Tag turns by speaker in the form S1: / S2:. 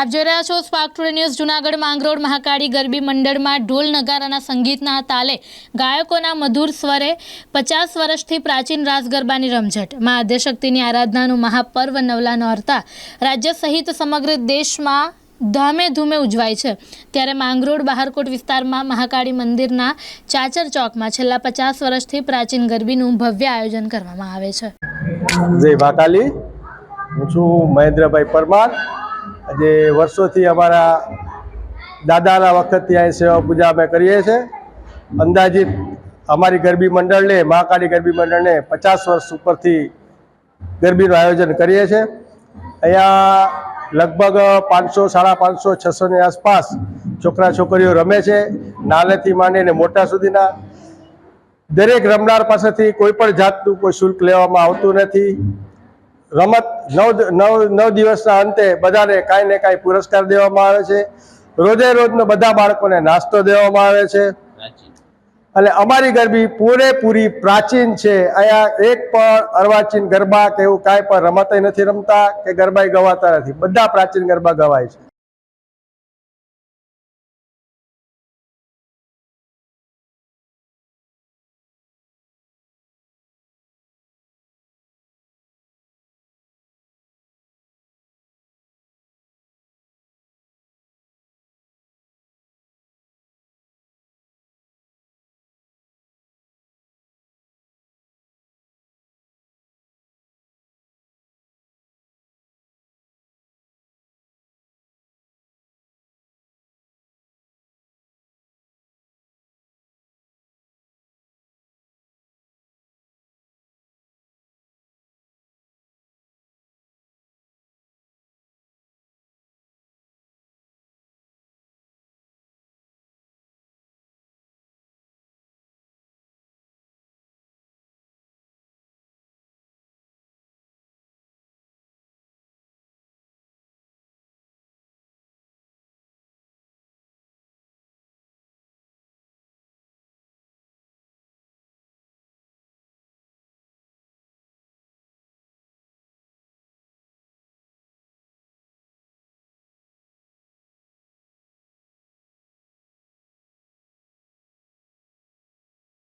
S1: આપ જોઈ રહ્યા છો spark today news Junagadh Mangrol Mahakali ગરબી મંડળમાં ઢોલ નગારાના સંગીતના તાલે ગાયકોના મધુર સ્વરે પચાસ વર્ષથી પ્રાચીન રાસ ગરબાની રમઝટ. માં આદ્યશક્તિની આરાધનાનું મહાપર્વ નવલા નોરતા રાજ્ય સહિત સમગ્ર દેશમાં ધામે ધૂમે ઉજવાય છે. ત્યારે માંગરોળ બહારકોટ વિસ્તારમાં મહાકાળી મંદિરના ચાચર ચોકમાં છેલ્લા પચાસ વર્ષથી પ્રાચીન ગરબીનું ભવ્ય આયોજન કરવામાં આવે છે.
S2: જય મહાકાલી હું છું મહેન્દ્રભાઈ પરમાર. આજે વર્ષોથી અમારા દાદાના વખતથી અહીં સેવા પૂજા અમે કરીએ છીએ. અંદાજિત અમારી ગરબી મંડળને, મહાકાળી ગરબી મંડળને પચાસ વર્ષ ઉપરથી ગરબીનું આયોજન કરીએ છીએ. અહીંયા લગભગ પાંચસો, સાડા પાંચસો, છસોની આસપાસ છોકરા છોકરીઓ રમે છે. નાનેથી માંડીને મોટા સુધીના દરેક રમનાર પાસેથી કોઈ પણ જાતનું કોઈ શુલ્ક લેવામાં આવતું નથી. રમત નવ નવ નવ દિવસના અંતે બધાને કાંઈ ને કાંઈ પુરસ્કાર દેવામાં આવે છે. રોજે રોજનો બધા બાળકોને નાસ્તો દેવામાં આવે છે. અને અમારી ગરબી પૂરેપૂરી પ્રાચીન છે. અહીંયા એક પણ અર્વાચીન ગરબા કે એવું કાંઈ પણ રમતય નથી રમતા કે ગરબાય ગવાતા નથી. બધા પ્રાચીન ગરબા ગવાય છે.